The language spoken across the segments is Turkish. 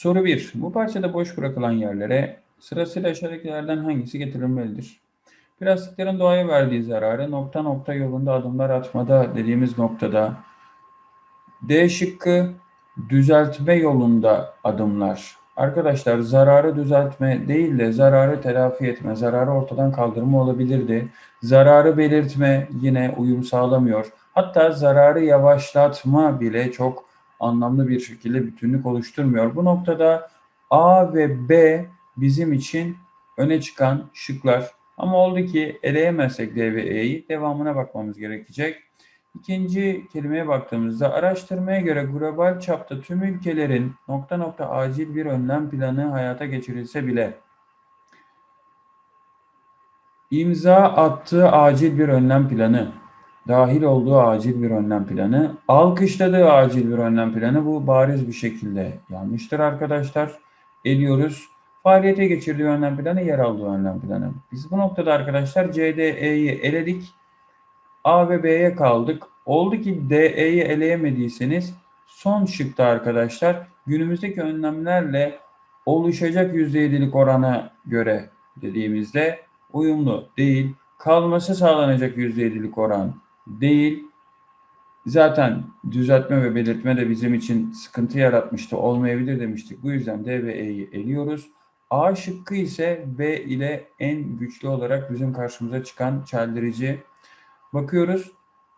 Soru 1. Bu parçada boş bırakılan yerlere sırasıyla aşağıdakilerden hangisi getirilmelidir? Plastiklerin doğaya verdiği zararı nokta nokta yolunda adımlar atmada dediğimiz noktada D şıkkı düzeltme yolunda adımlar. Arkadaşlar zararı düzeltme değil de zararı telafi etme, zararı ortadan kaldırma olabilirdi. Zararı belirtme yine uyum sağlamıyor. Hatta zararı yavaşlatma bile çok anlamlı bir şekilde bütünlük oluşturmuyor. Bu noktada A ve B bizim için öne çıkan şıklar. Ama oldu ki eleyemezsek D ve E'yi devamına bakmamız gerekecek. İkinci kelimeye baktığımızda araştırmaya göre global çapta tüm ülkelerin nokta nokta acil bir önlem planı hayata geçirilse bile imza attığı acil bir önlem planı, dahil olduğu acil bir önlem planı, alkışladığı acil bir önlem planı bu bariz bir şekilde yanlıştır arkadaşlar. Eliyoruz. Faaliyete geçirdiği önlem planı, yer aldığı önlem planı. Biz bu noktada arkadaşlar CDE'yi eledik. A ve B'ye kaldık. Oldu ki DE'yi eleyemediyseniz son şıkta arkadaşlar günümüzdeki önlemlerle oluşacak %7'lik orana göre dediğimizde uyumlu değil. Kalması sağlanacak %7'lik oran değil. Zaten düzeltme ve belirtme de bizim için sıkıntı yaratmıştı. Olmayabilir demiştik. Bu yüzden D ve E'yi eliyoruz. A şıkkı ise B ile en güçlü olarak bizim karşımıza çıkan çeldirici. Bakıyoruz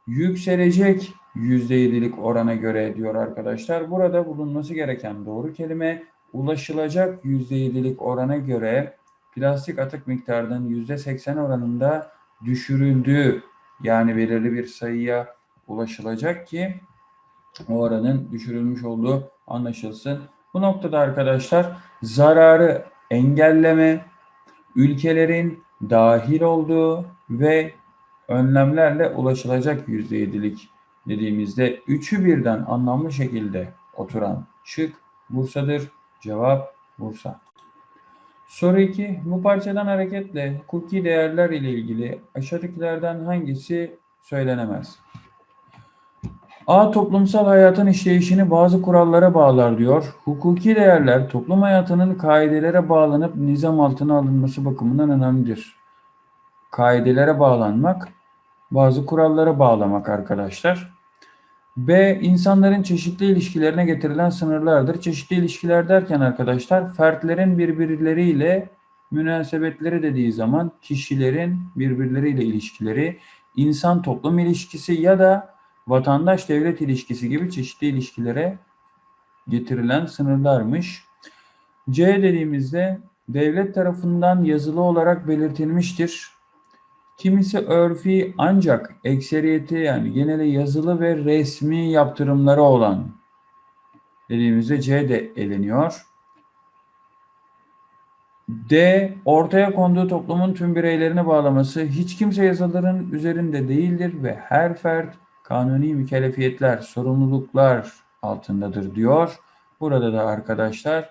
yükselecek %7'lik orana göre diyor arkadaşlar. Burada bulunması gereken doğru kelime ulaşılacak %7'lik orana göre plastik atık miktarının %80 oranında düşürüldüğü yani belirli bir sayıya ulaşılacak ki o oranın düşürülmüş olduğu anlaşılsın. Bu noktada arkadaşlar zararı engelleme, ülkelerin dahil olduğu ve önlemlerle ulaşılacak %7'lik dediğimizde üçü birden anlamlı şekilde oturan şık Bursa'dır. Cevap Bursa. Soru 2. Bu parçadan hareketle hukuki değerler ile ilgili aşağıdakilerden hangisi söylenemez? A. Toplumsal hayatın işleyişini bazı kurallara bağlar diyor. Hukuki değerler toplum hayatının kaidelere bağlanıp nizam altına alınması bakımından önemlidir. Kaidelere bağlanmak, bazı kurallara bağlamak arkadaşlar. B. insanların çeşitli ilişkilerine getirilen sınırlardır. Çeşitli ilişkiler derken arkadaşlar fertlerin birbirleriyle münasebetleri dediği zaman kişilerin birbirleriyle ilişkileri, insan toplum ilişkisi ya da vatandaş devlet ilişkisi gibi çeşitli ilişkilere getirilen sınırlarmış. C dediğimizde devlet tarafından yazılı olarak belirtilmiştir. Kimisi örfi ancak ekseriyeti yani geneli yazılı ve resmi yaptırımları olan dediğimizde C de eleniyor. D. Ortaya konduğu toplumun tüm bireylerini bağlaması hiç kimse yazıların üzerinde değildir ve her fert kanuni mükellefiyetler, sorumluluklar altındadır diyor. Burada da arkadaşlar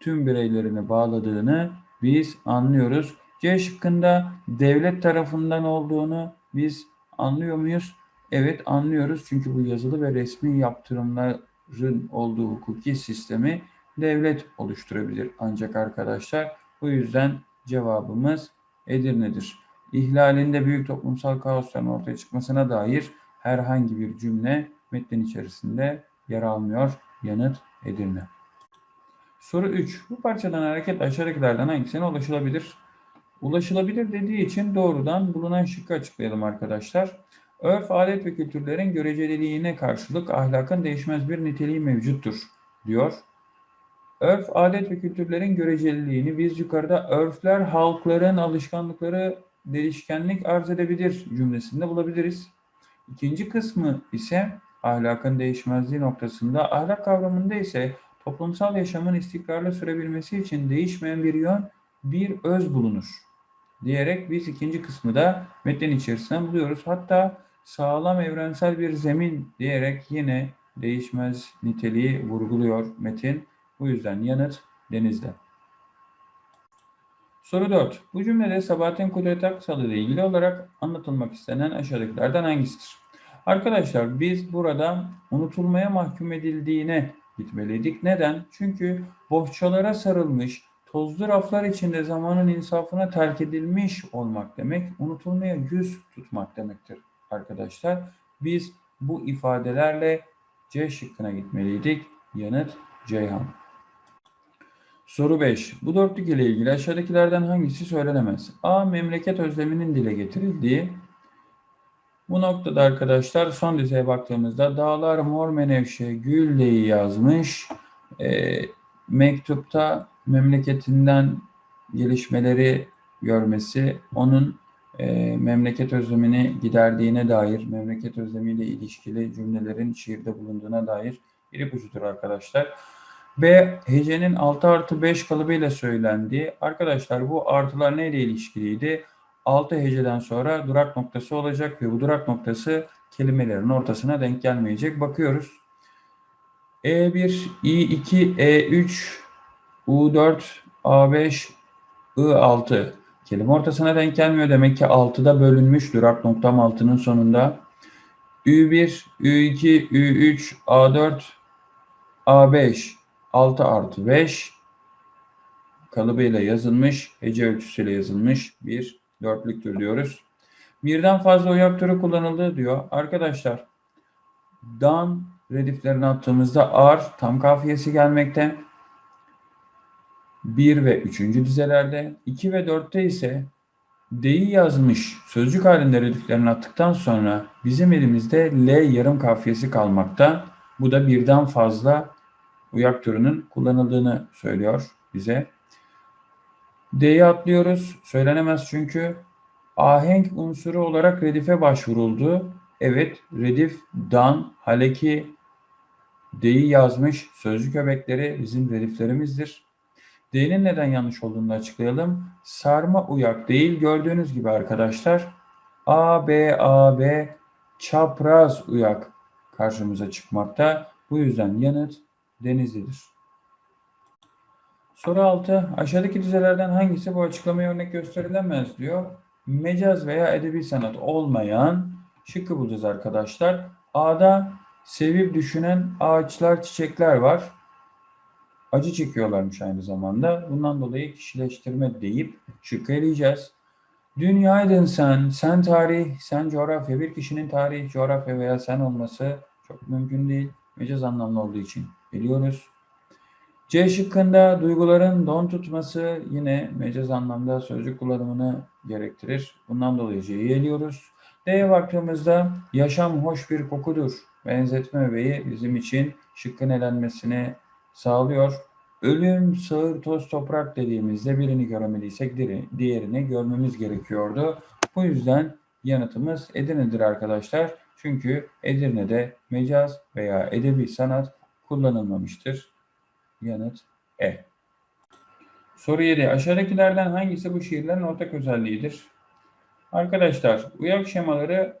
tüm bireylerini bağladığını biz anlıyoruz. C şıkkında devlet tarafından olduğunu biz anlıyor muyuz? Evet anlıyoruz çünkü bu yazılı ve resmi yaptırımların olduğu hukuki sistemi devlet oluşturabilir. Ancak arkadaşlar bu yüzden cevabımız Edirne'dir. İhlalinde büyük toplumsal kaosların ortaya çıkmasına dair herhangi bir cümle metnin içerisinde yer almıyor. Yanıt Edirne. Soru 3. Bu parçadan hareket aşağıdakilerden hangisine ulaşılabilir? Ulaşılabilir dediği için doğrudan bulunan şıkkı açıklayalım arkadaşlar. Örf, adet ve kültürlerin göreceliliğine karşılık ahlakın değişmez bir niteliği mevcuttur diyor. Örf, adet ve kültürlerin göreceliliğini biz yukarıda örfler halkların alışkanlıkları değişkenlik arz edebilir cümlesinde bulabiliriz. İkinci kısmı ise ahlakın değişmezliği noktasında ahlak kavramında ise toplumsal yaşamın istikrarlı sürebilmesi için değişmeyen bir yön bir öz bulunur diyerek biz ikinci kısmı da metnin içerisinde buluyoruz. Hatta sağlam evrensel bir zemin diyerek yine değişmez niteliği vurguluyor metin. Bu yüzden yanıt denizde. Soru 4. Bu cümlede Sabahattin Kudret Aksalı ile ilgili olarak anlatılmak istenen aşağıdakilerden hangisidir? Arkadaşlar biz burada unutulmaya mahkum edildiğine gitmeliydik. Neden? Çünkü bohçalara sarılmış, tozlu raflar içinde zamanın insafına terk edilmiş olmak demek, unutulmaya yüz tutmak demektir arkadaşlar. Biz bu ifadelerle C şıkkına gitmeliydik. Yanıt Ceyhan. Soru 5. Bu dörtlük ile ilgili aşağıdakilerden hangisi söylenemez? A. Memleket özleminin dile getirildiği. Bu noktada arkadaşlar son dizeye baktığımızda dağlar mor menevşe gülleyi yazmış. E, mektupta memleketinden gelişmeleri görmesi onun e, memleket özlemini giderdiğine dair, memleket özlemiyle ilişkili cümlelerin şiirde bulunduğuna dair bir ipucudur arkadaşlar. B. Hecenin 6 artı 5 kalıbıyla söylendiği. Arkadaşlar bu artılar neyle ilişkiliydi? 6 heceden sonra durak noktası olacak ve bu durak noktası kelimelerin ortasına denk gelmeyecek. Bakıyoruz. E1, I2, E3, U4, A5, I6. Kelime ortasına denk gelmiyor. Demek ki 6'da bölünmüş durak noktam 6'nın sonunda. Ü1, Ü2, Ü3, A4, A5, 6 artı 5 kalıbıyla yazılmış, hece ölçüsüyle yazılmış bir dörtlüktür diyoruz. Birden fazla uyak türü kullanıldığı diyor. Arkadaşlar, dan rediflerini attığımızda ar tam kafiyesi gelmekte. 1 ve 3. dizelerde, 2 ve 4'te ise D'yi yazmış sözcük halinde rediflerini attıktan sonra bizim elimizde L yarım kafiyesi kalmakta. Bu da birden fazla uyak türünün kullanıldığını söylüyor bize. D'yi atlıyoruz. Söylenemez çünkü ahenk unsuru olarak redife başvuruldu. Evet, redif, dan, haleki, D'yi yazmış sözcük öbekleri bizim rediflerimizdir. D'nin neden yanlış olduğunu açıklayalım. Sarma uyak değil. Gördüğünüz gibi arkadaşlar A, B, A, B çapraz uyak karşımıza çıkmakta. Bu yüzden yanıt Denizli'dir. Soru 6. Aşağıdaki dizelerden hangisi bu açıklamaya örnek gösterilemez diyor. Mecaz veya edebi sanat olmayan şıkkı bulacağız arkadaşlar. A'da sevip düşünen ağaçlar, çiçekler var. Acı çekiyorlarmış aynı zamanda. Bundan dolayı kişileştirme deyip şıkkı eleyeceğiz. Dünyaydın sen, sen tarih, sen coğrafya. Bir kişinin tarih, coğrafya veya sen olması çok mümkün değil. Mecaz anlamlı olduğu için biliyoruz. C şıkkında duyguların don tutması yine mecaz anlamda sözcük kullanımını gerektirir. Bundan dolayı C'yi eliyoruz. D'ye baktığımızda yaşam hoş bir kokudur. Benzetme öbeği bizim için şıkkın elenmesini sağlıyor. Ölüm, sağır, toz, toprak dediğimizde birini göremediysek diğerini görmemiz gerekiyordu. Bu yüzden yanıtımız Edirne'dir arkadaşlar. Çünkü Edirne'de mecaz veya edebi sanat kullanılmamıştır. Yanıt E. Soru 7. Aşağıdakilerden hangisi bu şiirlerin ortak özelliğidir? Arkadaşlar uyak şemaları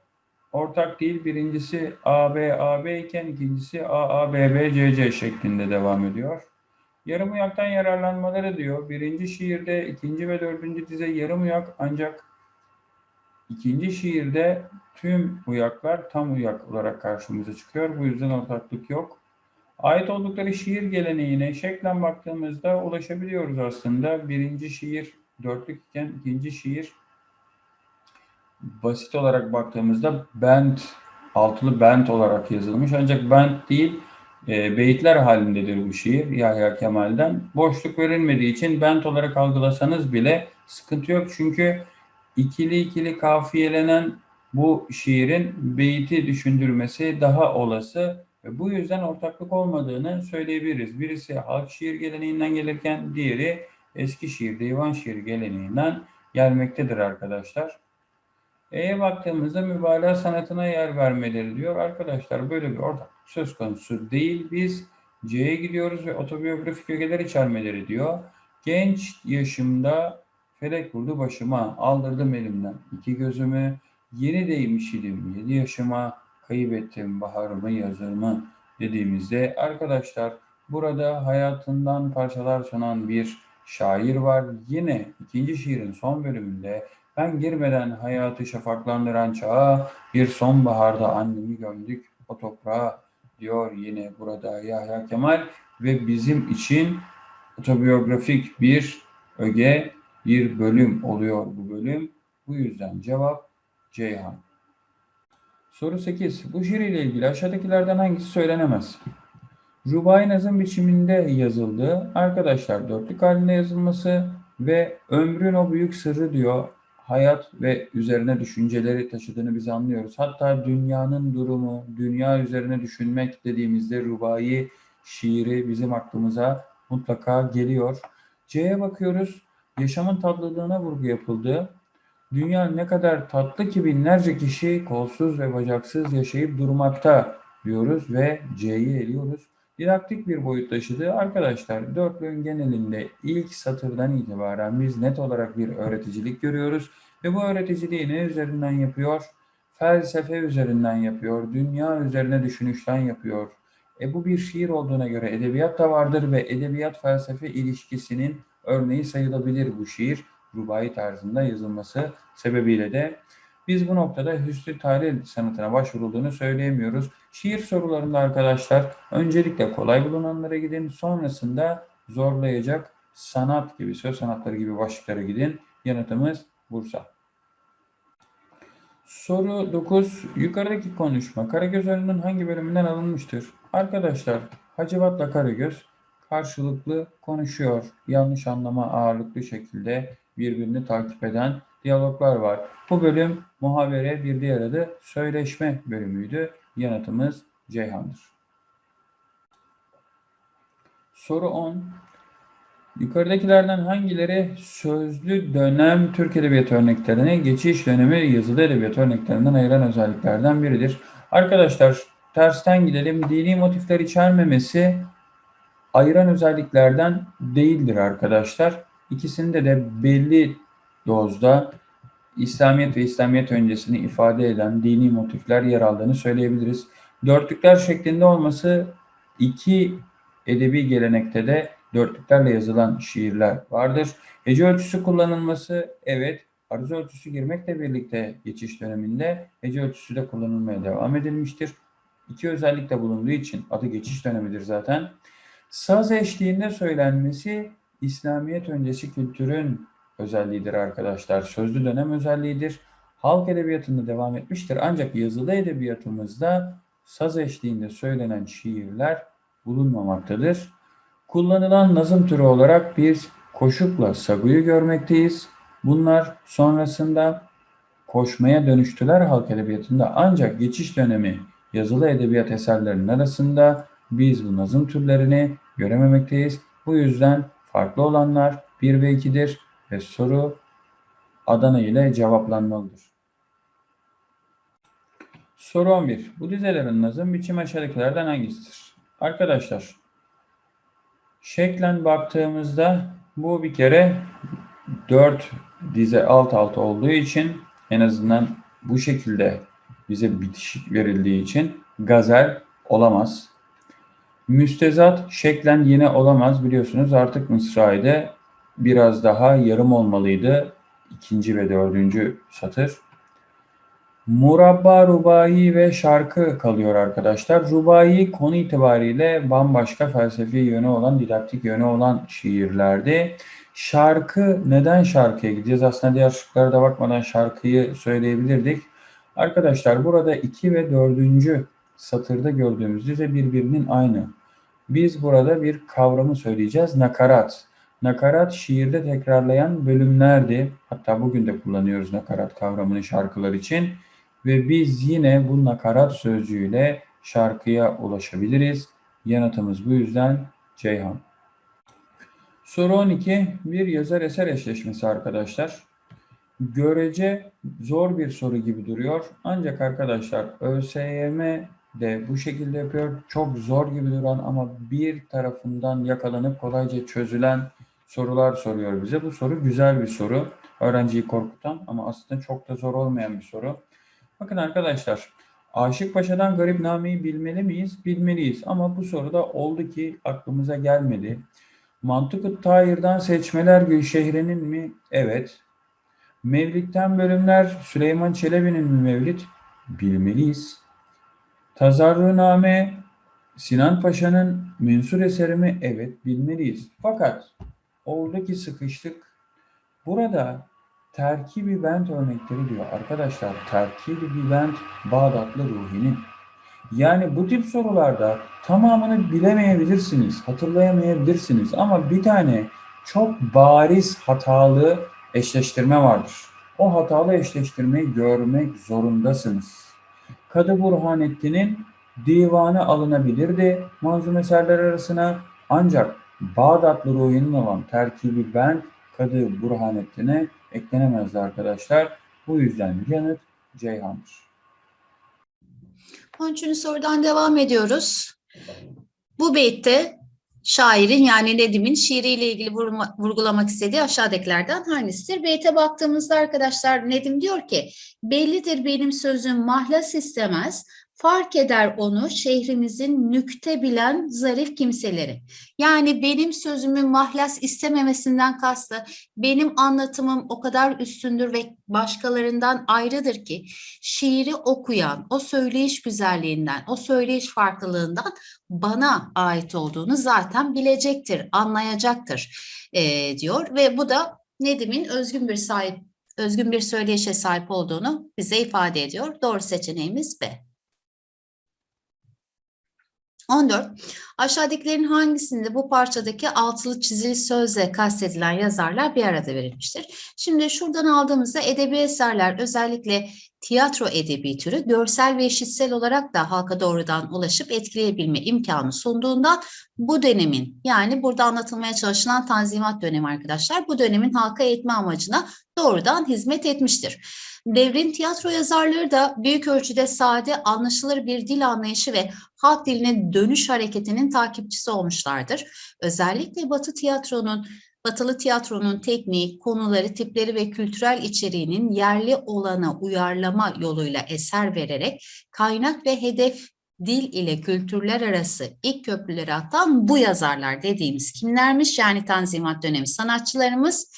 ortak değil. Birincisi AB AB iken ikincisi AA BB CC şeklinde devam ediyor. Yarım uyaktan yararlanmaları diyor. Birinci şiirde ikinci ve dördüncü dize yarım uyak ancak ikinci şiirde tüm uyaklar tam uyak olarak karşımıza çıkıyor. Bu yüzden ortaklık yok. Ait oldukları şiir geleneğine şeklen baktığımızda ulaşabiliyoruz aslında. Birinci şiir dörtlük iken ikinci şiir basit olarak baktığımızda bent, altılı bent olarak yazılmış. Ancak bent değil, e, beyitler halindedir bu şiir Yahya Kemal'den. Boşluk verilmediği için bent olarak algılasanız bile sıkıntı yok. Çünkü ikili ikili kafiyelenen bu şiirin beyti düşündürmesi daha olası. Ve bu yüzden ortaklık olmadığını söyleyebiliriz. Birisi halk şiir geleneğinden gelirken diğeri eski şiir, divan şiir geleneğinden gelmektedir arkadaşlar. E'ye baktığımızda mübalağa sanatına yer vermeleri diyor. Arkadaşlar böyle bir ortak söz konusu değil. Biz C'ye gidiyoruz ve otobiyografik ögeler içermeleri diyor. Genç yaşımda felek vurdu başıma, aldırdım elimden iki gözümü. Yeni değmiş idim yedi yaşıma, kaybettim baharımı yazımı dediğimizde arkadaşlar burada hayatından parçalar sunan bir şair var. Yine ikinci şiirin son bölümünde ben girmeden hayatı şafaklandıran çağa bir sonbaharda annemi gömdük o toprağa diyor yine burada Yahya Kemal ve bizim için otobiyografik bir öge, bir bölüm oluyor bu bölüm. Bu yüzden cevap Ceyhan. Soru 8. Bu şiir ile ilgili aşağıdakilerden hangisi söylenemez? Rubai nazım biçiminde yazıldı. Arkadaşlar dörtlük halinde yazılması ve ömrün o büyük sırrı diyor. Hayat ve üzerine düşünceleri taşıdığını biz anlıyoruz. Hatta dünyanın durumu, dünya üzerine düşünmek dediğimizde rubai şiiri bizim aklımıza mutlaka geliyor. C'ye bakıyoruz. Yaşamın tatlılığına vurgu yapıldı. Dünya ne kadar tatlı ki binlerce kişi kolsuz ve bacaksız yaşayıp durmakta diyoruz ve C'yi eliyoruz. Didaktik bir boyut taşıdı. Arkadaşlar dörtlüğün genelinde ilk satırdan itibaren biz net olarak bir öğreticilik görüyoruz. Ve bu öğreticiliği ne üzerinden yapıyor? Felsefe üzerinden yapıyor, dünya üzerine düşünüşten yapıyor. E bu bir şiir olduğuna göre edebiyat da vardır ve edebiyat felsefe ilişkisinin örneği sayılabilir bu şiir. Rubai tarzında yazılması sebebiyle de biz bu noktada hüsnü tahlil sanatına başvurulduğunu söyleyemiyoruz. Şiir sorularında arkadaşlar öncelikle kolay bulunanlara gidin. Sonrasında zorlayacak sanat gibi, söz sanatları gibi başlıklara gidin. Yanıtımız Bursa. Soru 9. Yukarıdaki konuşma Karagöz oyununun hangi bölümünden alınmıştır? Arkadaşlar Hacivat'la Karagöz karşılıklı konuşuyor. Yanlış anlama ağırlıklı şekilde birbirini takip eden diyaloglar var. Bu bölüm muhabere bir diğer adı söyleşme bölümüydü. Yanıtımız Ceyhan'dır. Soru 10. Yukarıdakilerden hangileri sözlü dönem Türk Edebiyatı örneklerini geçiş dönemi yazılı edebiyat örneklerinden ayıran özelliklerden biridir? Arkadaşlar tersten gidelim. Dini motifler içermemesi ayıran özelliklerden değildir arkadaşlar. İkisinde de belli dozda İslamiyet ve İslamiyet öncesini ifade eden dini motifler yer aldığını söyleyebiliriz. Dörtlükler şeklinde olması iki edebi gelenekte de dörtlüklerle yazılan şiirler vardır. Hece ölçüsü kullanılması evet aruz ölçüsü girmekle birlikte geçiş döneminde hece ölçüsü de kullanılmaya devam edilmiştir. İki özellik de bulunduğu için adı geçiş dönemidir zaten. Saz eşliğinde söylenmesi İslamiyet öncesi kültürün özelliğidir arkadaşlar. Sözlü dönem özelliğidir. Halk edebiyatında devam etmiştir. Ancak yazılı edebiyatımızda saz eşliğinde söylenen şiirler bulunmamaktadır. Kullanılan nazım türü olarak biz koşukla saguyu görmekteyiz. Bunlar sonrasında koşmaya dönüştüler halk edebiyatında ancak geçiş dönemi yazılı edebiyat eserlerinin arasında biz bu nazım türlerini görememekteyiz. Bu yüzden farklı olanlar 1 ve 2'dir ve soru Adana ile cevaplanmalıdır. Soru 11. Bu dizelerin nazım biçimi aşağıdakilerden hangisidir? Arkadaşlar şeklen baktığımızda bu bir kere 4 dize alt alta olduğu için en azından bu şekilde bize bitişik verildiği için gazel olamaz. Müstezat şeklen yine olamaz biliyorsunuz artık Mısra'ydı biraz daha yarım olmalıydı. ikinci ve dördüncü satır. Murabba, rubai ve şarkı kalıyor arkadaşlar. Rubai konu itibariyle bambaşka felsefi yönü olan, didaktik yönü olan şiirlerdi. Şarkı, neden şarkıya gideceğiz? Aslında diğer şıklara da bakmadan şarkıyı söyleyebilirdik. Arkadaşlar burada 2 ve 4. satırda gördüğümüz dize birbirinin aynı. Biz burada bir kavramı söyleyeceğiz. Nakarat. Nakarat şiirde tekrarlayan bölümlerdi. Hatta bugün de kullanıyoruz nakarat kavramını şarkılar için. Ve biz yine bu nakarat sözcüğüyle şarkıya ulaşabiliriz. Yanıtımız bu yüzden Ceyhan. Soru 12. Bir yazar eser eşleşmesi arkadaşlar. Görece zor bir soru gibi duruyor. Ancak arkadaşlar ÖSYM de bu şekilde yapıyor. Çok zor gibi duran ama bir tarafından yakalanıp kolayca çözülen sorular soruyor bize. Bu soru güzel bir soru. Öğrenciyi korkutan ama aslında çok da zor olmayan bir soru. Bakın arkadaşlar, Aşık Paşa'dan Garip Name'yi bilmeli miyiz? Bilmeliyiz ama bu soruda oldu ki aklımıza gelmedi. Mantık-ı Tahir'den seçmeler Gülşehir'in mi? Evet. Mevlid'den bölümler Süleyman Çelebi'nin mi Mevlid? Bilmeliyiz. Tazarruname Sinan Paşa'nın mensur eseri mi? Evet bilmeliyiz. Fakat oradaki sıkıştık burada terkibi bent örnekleri diyor. Arkadaşlar terkibi bent Bağdatlı Ruhi'nin. Yani bu tip sorularda tamamını bilemeyebilirsiniz, hatırlayamayabilirsiniz ama bir tane çok bariz hatalı eşleştirme vardır. O hatalı eşleştirmeyi görmek zorundasınız. Kadı Burhanettin'in divanı alınabilirdi manzum eserler arasına ancak Bağdatlı ruhinin olan terkibi ben Kadı Burhanettin'e eklenemezdi arkadaşlar. Bu yüzden yanıt Ceyhan'dır. 13. sorudan devam ediyoruz. Bu beytte şairin yani Nedim'in şiiriyle ilgili vurma- vurgulamak istediği aşağıdakilerden hangisidir? Beyte baktığımızda arkadaşlar Nedim diyor ki bellidir benim sözüm mahlas istemez fark eder onu şehrimizin nükte bilen zarif kimseleri. Yani benim sözümün mahlas istememesinden kastı benim anlatımım o kadar üstündür ve başkalarından ayrıdır ki şiiri okuyan o söyleyiş güzelliğinden, o söyleyiş farklılığından bana ait olduğunu zaten bilecektir, anlayacaktır eee, diyor ve bu da Nedim'in özgün bir sahip özgün bir söyleyişe sahip olduğunu bize ifade ediyor. Doğru seçeneğimiz B. 14. Aşağıdakilerin hangisinde bu parçadaki altılı çizili sözle kastedilen yazarlar bir arada verilmiştir? Şimdi şuradan aldığımızda edebi eserler özellikle tiyatro edebi türü görsel ve işitsel olarak da halka doğrudan ulaşıp etkileyebilme imkanı sunduğundan bu dönemin yani burada anlatılmaya çalışılan tanzimat dönemi arkadaşlar bu dönemin halka eğitme amacına doğrudan hizmet etmiştir. Devrin tiyatro yazarları da büyük ölçüde sade, anlaşılır bir dil anlayışı ve halk diline dönüş hareketinin takipçisi olmuşlardır. Özellikle Batı tiyatronun Batılı tiyatronun tekniği, konuları, tipleri ve kültürel içeriğinin yerli olana uyarlama yoluyla eser vererek kaynak ve hedef dil ile kültürler arası ilk köprüleri atan bu yazarlar dediğimiz kimlermiş? Yani Tanzimat dönemi sanatçılarımız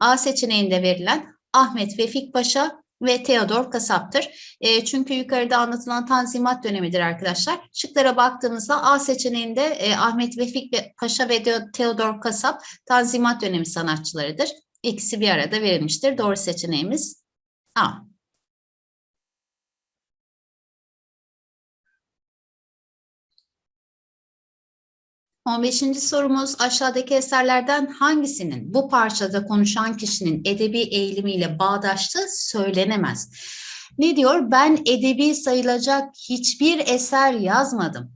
A seçeneğinde verilen Ahmet Vefik Paşa ve Theodor Kasap'tır. E, çünkü yukarıda anlatılan Tanzimat dönemidir arkadaşlar. Şıklara baktığımızda A seçeneğinde e, Ahmet Vefik ve Paşa ve Theodor Kasap Tanzimat dönemi sanatçılarıdır. İkisi bir arada verilmiştir. Doğru seçeneğimiz A. On beşinci sorumuz aşağıdaki eserlerden hangisinin bu parçada konuşan kişinin edebi eğilimiyle bağdaştığı söylenemez. Ne diyor? Ben edebi sayılacak hiçbir eser yazmadım.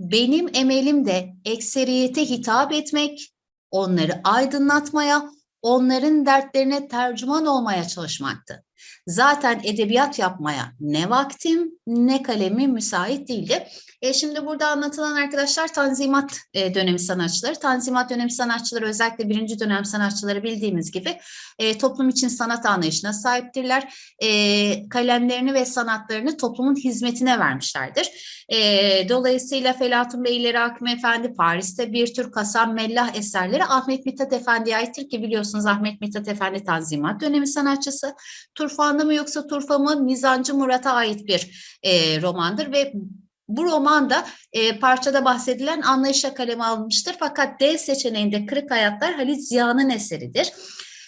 Benim emelim de ekseriyete hitap etmek, onları aydınlatmaya, onların dertlerine tercüman olmaya çalışmaktı. Zaten edebiyat yapmaya ne vaktim ne kalemim müsait değildi. E, şimdi burada anlatılan arkadaşlar Tanzimat e, dönemi sanatçıları. Tanzimat dönemi sanatçıları özellikle birinci dönem sanatçıları bildiğimiz gibi e, toplum için sanat anlayışına sahiptirler. E, kalemlerini ve sanatlarını toplumun hizmetine vermişlerdir. E, dolayısıyla Felatun Beyleri Hakim Efendi Paris'te bir tür Kasam Mellah eserleri Ahmet Mithat Efendi'ye aittir ki biliyorsunuz Ahmet Mithat Efendi Tanzimat dönemi sanatçısı. Turfanlı mı yoksa Turfa mı Nizancı Murat'a ait bir e, romandır ve bu romanda e, parçada bahsedilen anlayışa kaleme alınmıştır. Fakat D seçeneğinde Kırık Hayatlar Halit Ziya'nın eseridir.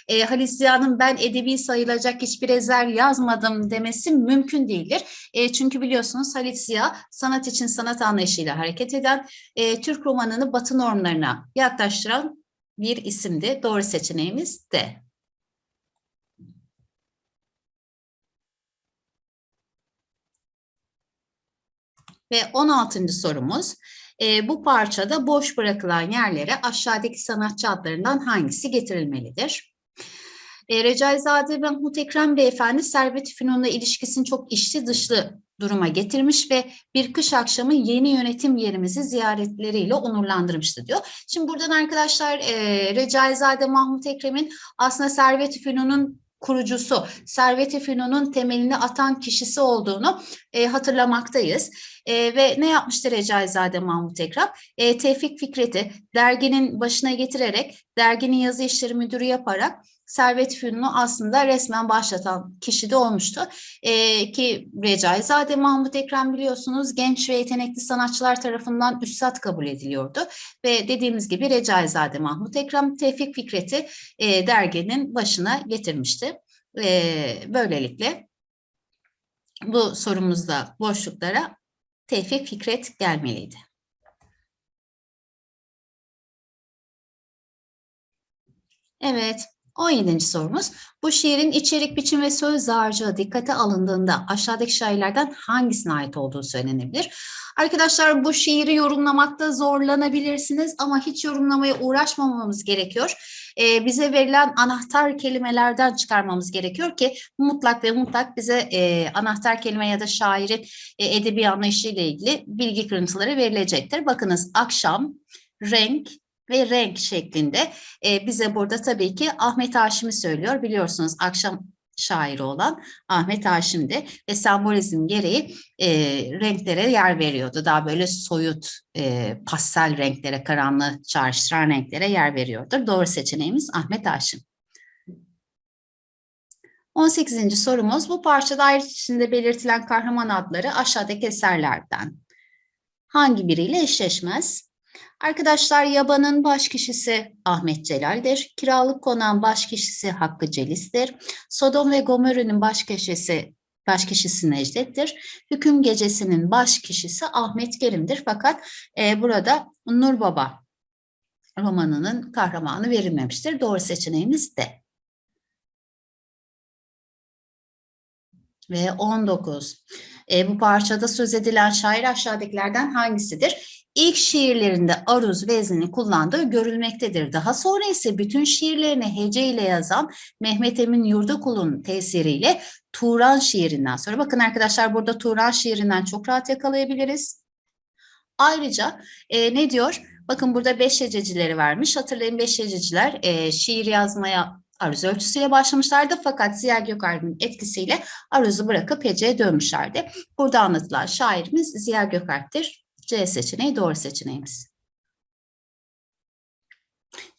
E, Halit Ziya'nın ben edebi sayılacak hiçbir eser yazmadım demesi mümkün değildir. E, çünkü biliyorsunuz Halit Ziya sanat için sanat anlayışıyla hareket eden, e, Türk romanını batı normlarına yaklaştıran bir isimdi. Doğru seçeneğimiz D. Ve 16. sorumuz, e, bu parçada boş bırakılan yerlere aşağıdaki sanatçı adlarından hangisi getirilmelidir? E, Recaizade Mahmut Ekrem Beyefendi Servet Fünun'la ilişkisini çok içli dışlı duruma getirmiş ve bir kış akşamı yeni yönetim yerimizi ziyaretleriyle onurlandırmıştı diyor. Şimdi buradan arkadaşlar e, Recaizade Mahmut Ekrem'in aslında Servet Fünun'un kurucusu, Servet-i Fünun'un temelini atan kişisi olduğunu e, hatırlamaktayız. E, ve ne yapmıştır Recaizade Mahmut Ekrem? E, Tevfik Fikret'i derginin başına getirerek, derginin yazı işleri müdürü yaparak Servet Fünun'u aslında resmen başlatan kişi de olmuştu. Ee, ki Recaizade Mahmut Ekrem biliyorsunuz genç ve yetenekli sanatçılar tarafından üstad kabul ediliyordu. Ve dediğimiz gibi Recaizade Mahmut Ekrem Tevfik Fikret'i e, derginin başına getirmişti. E, böylelikle bu sorumuzda boşluklara Tevfik Fikret gelmeliydi. Evet, 17. sorumuz. Bu şiirin içerik, biçim ve söz dağarcığı dikkate alındığında aşağıdaki şairlerden hangisine ait olduğu söylenebilir? Arkadaşlar bu şiiri yorumlamakta zorlanabilirsiniz ama hiç yorumlamaya uğraşmamamız gerekiyor. Ee, bize verilen anahtar kelimelerden çıkarmamız gerekiyor ki mutlak ve mutlak bize e, anahtar kelime ya da şairin e, edebi anlayışı ile ilgili bilgi kırıntıları verilecektir. Bakınız akşam, renk, ve renk şeklinde e, bize burada tabii ki Ahmet Haşim'i söylüyor. Biliyorsunuz akşam şairi olan Ahmet Haşim'di ve sembolizm gereği e, renklere yer veriyordu. Daha böyle soyut, e, pastel renklere, karanlığı çağrıştıran renklere yer veriyordur. Doğru seçeneğimiz Ahmet Haşim. 18. sorumuz bu parçada ayrıca içinde belirtilen kahraman adları aşağıdaki eserlerden hangi biriyle eşleşmez? Arkadaşlar Yaban'ın baş kişisi Ahmet Celal'dir. Kiralık Konağın baş kişisi Hakkı Celis'tir. Sodom ve Gomorra'nın baş kişisi baş kişisi Necdet'tir. Hüküm Gecesi'nin baş kişisi Ahmet Kerim'dir. Fakat e, burada Nur Baba romanının kahramanı verilmemiştir. Doğru seçeneğimiz de. Ve 19. E, bu parçada söz edilen şair aşağıdakilerden hangisidir? İlk şiirlerinde aruz veznini kullandığı görülmektedir. Daha sonra ise bütün şiirlerini hece ile yazan Mehmet Emin Yurdakul'un tesiriyle Turan şiirinden sonra bakın arkadaşlar burada Turan şiirinden çok rahat yakalayabiliriz. Ayrıca e, ne diyor? Bakın burada beş hececileri vermiş. Hatırlayın beş hececiler e, şiir yazmaya aruz ölçüsüyle başlamışlardı fakat Ziya Gökalp'in etkisiyle aruzu bırakıp heceye dönmüşlerdi. Burada anlatılan şairimiz Ziya Gökalp'tir. Seçeneği doğru seçeneğimiz.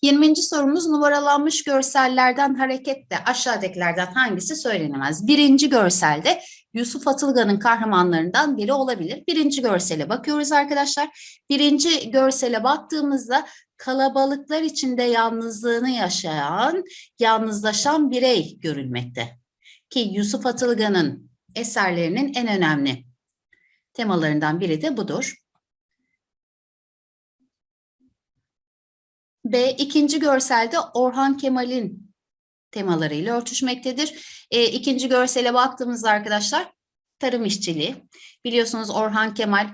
20. sorumuz numaralanmış görsellerden hareketle aşağıdakilerden hangisi söylenemez? Birinci görselde Yusuf Atılgan'ın kahramanlarından biri olabilir. Birinci görsele bakıyoruz arkadaşlar. Birinci görsele baktığımızda kalabalıklar içinde yalnızlığını yaşayan, yalnızlaşan birey görülmekte. Ki Yusuf Atılgan'ın eserlerinin en önemli temalarından biri de budur. B. ikinci görselde Orhan Kemal'in temalarıyla örtüşmektedir. E, ikinci görsele baktığımızda arkadaşlar tarım işçiliği. Biliyorsunuz Orhan Kemal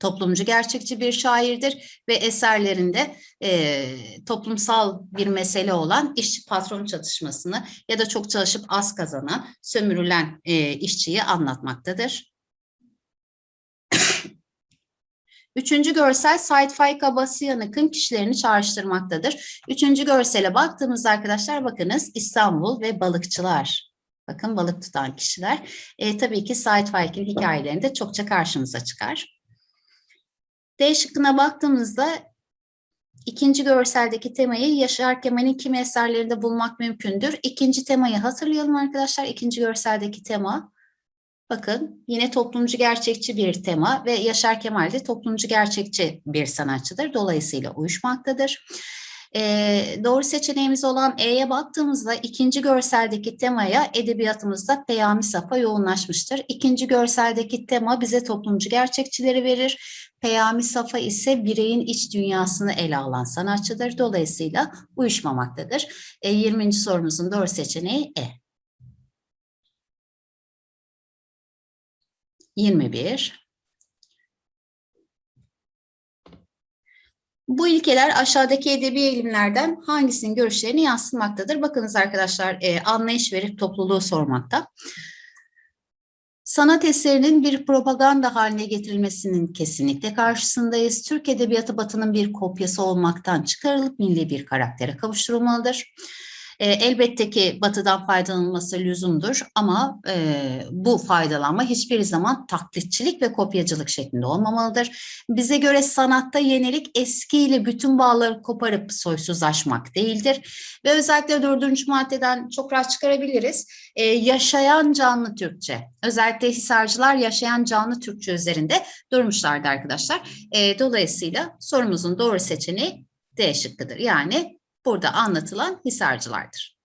toplumcu gerçekçi bir şairdir ve eserlerinde e, toplumsal bir mesele olan işçi patron çatışmasını ya da çok çalışıp az kazanan, sömürülen e, işçiyi anlatmaktadır. Üçüncü görsel Said Faik Abbasiyanık'ın kişilerini çağrıştırmaktadır. Üçüncü görsele baktığımızda arkadaşlar bakınız İstanbul ve balıkçılar. Bakın balık tutan kişiler. E, tabii ki Said Faik'in hikayelerinde çokça karşımıza çıkar. D şıkkına baktığımızda ikinci görseldeki temayı Yaşar Kemal'in kimi eserlerinde bulmak mümkündür. İkinci temayı hatırlayalım arkadaşlar. İkinci görseldeki tema bakın yine toplumcu gerçekçi bir tema ve Yaşar Kemal de toplumcu gerçekçi bir sanatçıdır. Dolayısıyla uyuşmaktadır. Ee, doğru seçeneğimiz olan E'ye baktığımızda ikinci görseldeki temaya edebiyatımızda Peyami Safa yoğunlaşmıştır. İkinci görseldeki tema bize toplumcu gerçekçileri verir. Peyami Safa ise bireyin iç dünyasını ele alan sanatçıdır. Dolayısıyla uyuşmamaktadır. E, 20. sorumuzun doğru seçeneği E. 21. Bu ilkeler aşağıdaki edebi eğilimlerden hangisinin görüşlerini yansıtmaktadır? Bakınız arkadaşlar e, anlayış verip topluluğu sormakta. Sanat eserinin bir propaganda haline getirilmesinin kesinlikle karşısındayız. Türk Edebiyatı Batı'nın bir kopyası olmaktan çıkarılıp milli bir karaktere kavuşturulmalıdır. E, elbette ki batıdan faydalanılması lüzumdur ama e, bu faydalanma hiçbir zaman taklitçilik ve kopyacılık şeklinde olmamalıdır. Bize göre sanatta yenilik eskiyle bütün bağları koparıp soysuzlaşmak değildir. Ve özellikle dördüncü maddeden çok rahat çıkarabiliriz. E, yaşayan canlı Türkçe. Özellikle Hisarcılar yaşayan canlı Türkçe üzerinde durmuşlardı arkadaşlar. E, dolayısıyla sorumuzun doğru seçeneği D şıkkıdır. Yani burada anlatılan Hisarcılardır.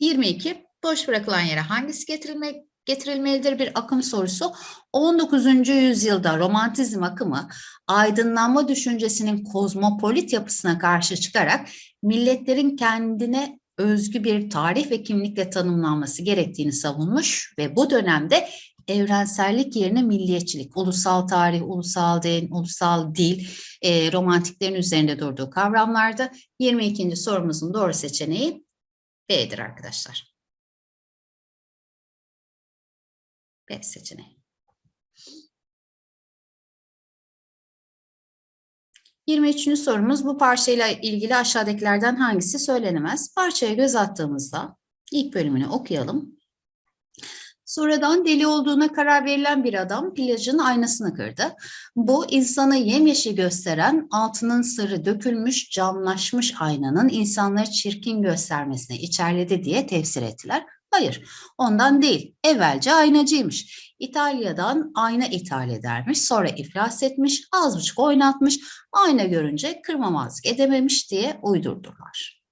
22. Boş bırakılan yere hangisi getirilmek getirilmelidir bir akım sorusu. 19. yüzyılda romantizm akımı aydınlanma düşüncesinin kozmopolit yapısına karşı çıkarak milletlerin kendine özgü bir tarih ve kimlikle tanımlanması gerektiğini savunmuş ve bu dönemde evrensellik yerine milliyetçilik, ulusal tarih, ulusal din, ulusal dil, e, romantiklerin üzerinde durduğu kavramlarda 22. sorumuzun doğru seçeneği B'dir arkadaşlar. B seçeneği. 23. sorumuz bu parçayla ilgili aşağıdakilerden hangisi söylenemez? Parçaya göz attığımızda ilk bölümünü okuyalım. Sonradan deli olduğuna karar verilen bir adam plajın aynasını kırdı. Bu insanı yemyeşil gösteren altının sarı dökülmüş camlaşmış aynanın insanları çirkin göstermesine içerledi diye tefsir ettiler. Hayır, ondan değil. Evvelce aynacıymış. İtalya'dan ayna ithal edermiş, sonra iflas etmiş, az buçuk oynatmış, ayna görünce kırmamazlık edememiş diye uydurdular.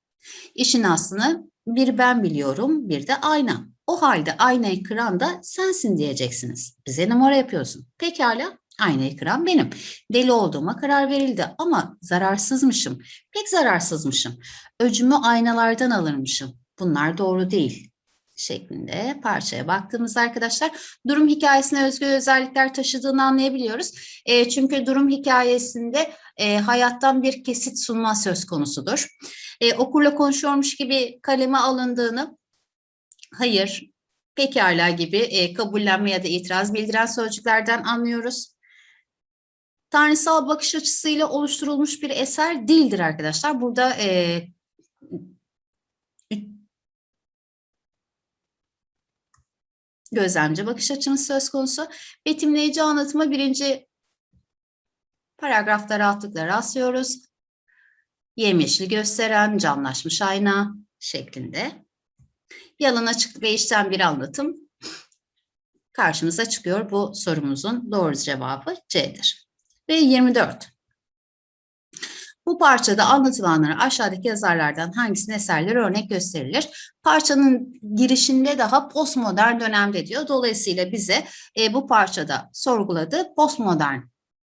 İşin aslını bir ben biliyorum, bir de ayna. O halde aynayı kıran da sensin diyeceksiniz. Bize numara yapıyorsun. Pekala, aynayı kıran benim. Deli olduğuma karar verildi ama zararsızmışım. Pek zararsızmışım. Öcümü aynalardan alırmışım. Bunlar doğru değil şeklinde parçaya baktığımızda arkadaşlar durum hikayesine özgü özellikler taşıdığını anlayabiliyoruz. E, çünkü durum hikayesinde e, hayattan bir kesit sunma söz konusudur. E, okurla konuşuyormuş gibi kaleme alındığını, hayır, pekala gibi e, kabullenme ya da itiraz bildiren sözcüklerden anlıyoruz. Tanrısal bakış açısıyla oluşturulmuş bir eser değildir arkadaşlar. Burada e, gözlemci bakış açımız söz konusu. Betimleyici anlatıma birinci paragrafta rahatlıkla rastlıyoruz. Yemyeşil gösteren, camlaşmış ayna şeklinde. Yalın açık ve içten bir anlatım karşımıza çıkıyor. Bu sorumuzun doğru cevabı C'dir. Ve 24. Bu parçada anlatılanlara aşağıdaki yazarlardan hangisinin eserleri örnek gösterilir? Parçanın girişinde daha postmodern dönemde diyor. Dolayısıyla bize e, bu parçada sorguladığı postmodern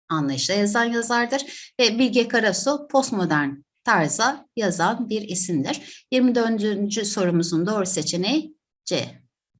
anlayışla yazan yazardır. Ve Bilge Karasu postmodern tarza yazan bir isimdir. 24. sorumuzun doğru seçeneği C.